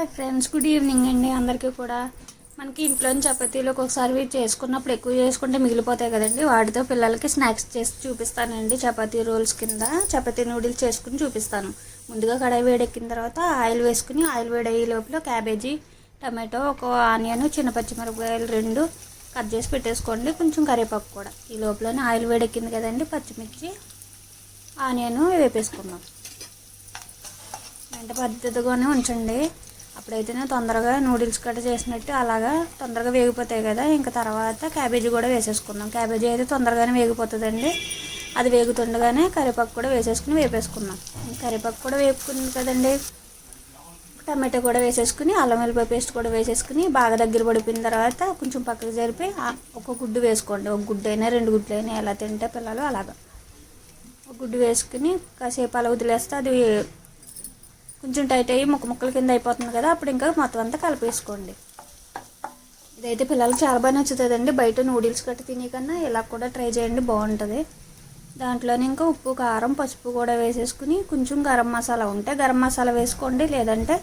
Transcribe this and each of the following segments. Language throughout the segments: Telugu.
హాయ్ ఫ్రెండ్స్ గుడ్ ఈవినింగ్ అండి అందరికీ కూడా. మనకి ఇంట్లో చపాతీలు ఒక్కొక్కసారి చేసుకున్నప్పుడు ఎక్కువ చేసుకుంటే మిగిలిపోతాయి కదండి. వాటితో పిల్లలకి స్నాక్స్ చేసి చూపిస్తానండి. చపాతీ రోల్స్ కింద చపాతీ నూడిల్స్ చేసుకుని చూపిస్తాను. ముందుగా కడాయి వేడెక్కిన తర్వాత ఆయిల్ వేసుకుని ఆయిల్ వేడయ్యే లోపల క్యాబేజీ టమాటో ఒక ఆనియన్ చిన్న పచ్చిమిరపకాయలు రెండు కట్ చేసి పెట్టేసుకోండి. కొంచెం కరివేపాకు కూడా. ఈ లోపలనే ఆయిల్ వేడెక్కింది కదండి పచ్చిమిర్చి ఆనియన్ వేపేసుకుందాం. వెంట పద్ధతిగానే ఉంచండి. అప్పుడైతేనే తొందరగా నూడిల్స్ కట్ట చేసినట్టు అలాగా తొందరగా వేగిపోతాయి కదా. ఇంకా తర్వాత క్యాబేజీ కూడా వేసేసుకుందాం. క్యాబేజీ అయితే తొందరగానే వేగిపోతుందండి. అది వేగుతుండగానే కరివేపాకు కూడా వేసేసుకుని వేపేసుకుందాం. కరివేపాకు కూడా వేపుకుంది కదండి. టమాటో కూడా వేసేసుకుని అల్లం వెల్లిపాయ పేస్ట్ కూడా వేసేసుకుని బాగా దగ్గర పడిపోయిన తర్వాత కొంచెం పక్కకు జరిపి ఒక గుడ్డు వేసుకోండి. ఒక గుడ్డు అయినా రెండు గుడ్లు అయినా ఎలా తింటే పిల్లలు అలాగా. ఒక గుడ్డు వేసుకుని కాసేపు అలా వదిలేస్తే అది కొంచెం టైట్ అయ్యి ముక్క ముక్కల కింద అయిపోతుంది కదా అప్పుడు ఇంకా మొత్తం అంతా కలిపేసుకోండి. ఇదైతే పిల్లలకి చాలా బాగా నచ్చుతుందండి. బయట నూడిల్స్ కట్టి తినే కన్నా ఇలా కూడా ట్రై చేయండి బాగుంటుంది. దాంట్లోనే ఇంకా ఉప్పు కారం పసుపు కూడా వేసేసుకుని కొంచెం గరం మసాలా ఉంటే గరం మసాలా వేసుకోండి లేదంటే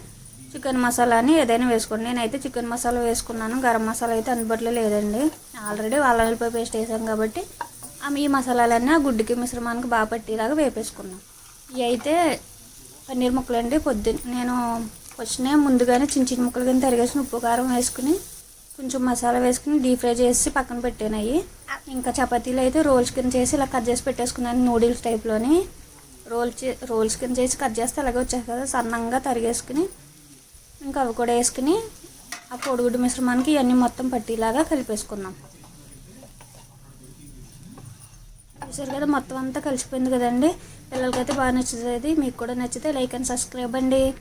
చికెన్ మసాలా అని ఏదైనా వేసుకోండి. నేనైతే చికెన్ మసాలా వేసుకున్నాను గరం మసాలా అయితే అందుబాటులో లేదండి. ఆల్రెడీ వాళ్ళ వెళ్ళిపోయి పేస్ట్ వేసాం కాబట్టి ఆ ఈ మసాలాలన్నీ ఆ గుడ్డుకి మిశ్రమానికి బాగా పట్టేలాగా వేపేసుకున్నాం. ఇవి అయితే పన్నీర్ ముక్కలు అండి పొద్దున్న నేను వచ్చిన ముందుగానే చిన్న చిన్న ముక్కలు కింద తరిగేసిన ఉప్పు కారం వేసుకుని కొంచెం మసాలా వేసుకుని డీప్ ఫ్రై చేసి పక్కన పెట్టాను ఇంకా చపాతీలు అయితే రోల్స్ కింద చేసి ఇలా కట్ చేసి పెట్టేసుకున్నాను నూడిల్స్ టైప్లోని. రోల్ చే రోల్స్ కింద చేసి కట్ చేస్తే అలాగే వచ్చేసి కదా సన్నంగా తరిగేసుకుని ఇంకా అవి కూడా వేసుకుని ఆ కోడిగుడ్డు మిశ్రమానికి ఇవన్నీ మొత్తం పట్టేలాగా కలిపేసుకుందాం. చూసారు కదా మొత్తం అంతా కలిసిపోయింది కదండి. పిల్లలకైతే బాగా నచ్చుతుంది. మీకు కూడా నచ్చితే లైక్ అండ్ సబ్స్క్రైబ్ అండి.